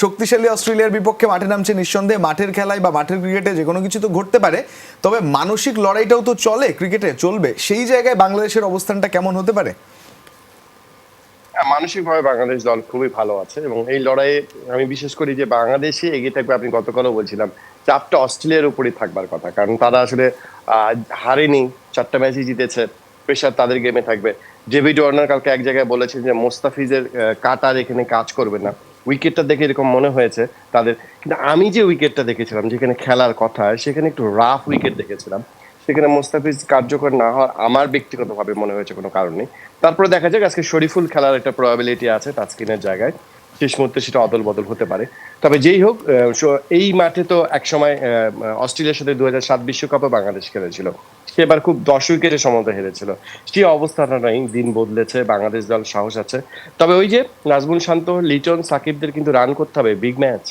শক্তিশালী অস্ট্রেলিয়ার বিপক্ষে মাঠে নামছে নিঃসন্দেহে। মাঠের খেলায় বা মাঠের ক্রিকেটে যে কোনো কিছু তো ঘটতে পারে। তবে মানসিক লড়াইটাও তো চলে ক্রিকেটে চলবে। সেই জায়গায় বাংলাদেশের অবস্থানটা কেমন হতে পারে? হ্যাঁ, মানসিকভাবে বাংলাদেশ দল খুবই ভালো আছে এবং এই লড়াইয়ে আমি বিশেষ করি যে বাংলাদেশে এগিয়ে থাকবে আপনি গতকালও বলছিলাম চাপটা অস্ট্রেলিয়ার উপরই থাকবার কথা। কারণ তারা আসলে হারেনি চারটা ম্যাচই জিতেছে প্রেশার তাদের গেমে থাকবে। ডেভিড ওয়ার্নার কালকে এক জায়গায় বলেছেন যে মোস্তাফিজের কাটার এখানে কাজ করবে না। উইকেটটা দেখে এরকম মনে হয়েছে তাদের, কিন্তু আমি যে উইকেটটা দেখেছিলাম, যেখানে খেলার কথা, সেখানে একটু রাফ উইকেট দেখেছিলাম, সেখানে মোস্তাফিজ কার্যকর না হওয়ার আমার ব্যক্তিগতভাবে মনে হয়েছে কোনো কারণ নেই। তারপরে দেখা যাক, আজকে শরীফুল খেলার একটা প্রবাবিলিটি আছে তাজকিনের জায়গায়। শেষ মুহূর্তে সেটা অদল বদল হতে পারে। তবে যেই হোক এই মাঠে তো একসময় অস্ট্রেলিয়ার সাথে দু হাজার সাত বিশ্বকাপে বাংলাদেশ খেলেছিল। সেবার খুব দশ উইকেটে সমতা হেরেছিল। সেই অবস্থাটা নয় দিন বদলেছে, বাংলাদেশ দল সাহস আছে। তবে ওই যে নাজমুল শান্ত, লিটন, সাকিবদের কিন্তু রান করতে হবে বিগ ম্যাচ